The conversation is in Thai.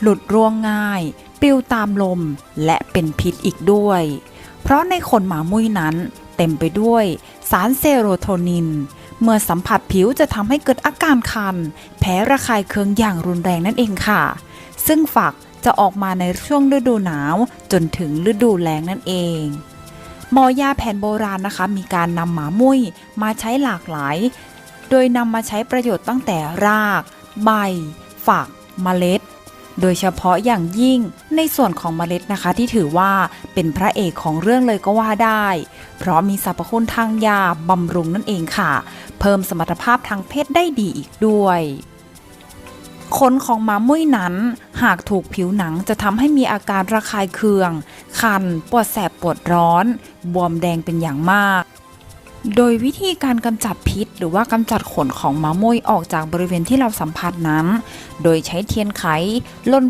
หลุดร่วงง่าย ปลิวตามลมและเป็นพิษอีกด้วย เพราะในขนหมามุ้ยนั้นเต็มไปด้วยสารเซโรโทนิน เมื่อสัมผัสผิวจะทำให้เกิดอาการคันแพ้ระคายเคืองอย่างรุนแรงนั่นเองค่ะ ซึ่งฝักจะออกมาในช่วงฤดูหนาวจนถึงฤดูแล้งนั่นเองหมอยาแผนโบราณนะคะ มีการนำหมามุ้ยมาใช้หลากหลาย โดยนำมาใช้ประโยชน์ตั้งแต่ราก ใบ ฝักเมล็ด โดยเฉพาะอย่างยิ่งในส่วนของเมล็ดนะคะที่ถือว่าเป็นพระเอกของเรื่องเลยก็ว่าได้ เพราะมีสรรพคุณทางยาบำรุงนั่นเองค่ะ เพิ่มสมรรถภาพทางเพศได้ดีอีกด้วยขนของหมามุ้ยนั้น หากถูกผิวหนังจะทำให้มีอาการระคายเคือง คัน ปวดแสบปวดร้อน บวมแดงเป็นอย่างมาก โดยวิธีการกำจัดพิษ หรือว่ากำจัดขนของมามุ้ยออกจากบริเวณที่เราสัมผัสนั้น โดยใช้เทียนไขลน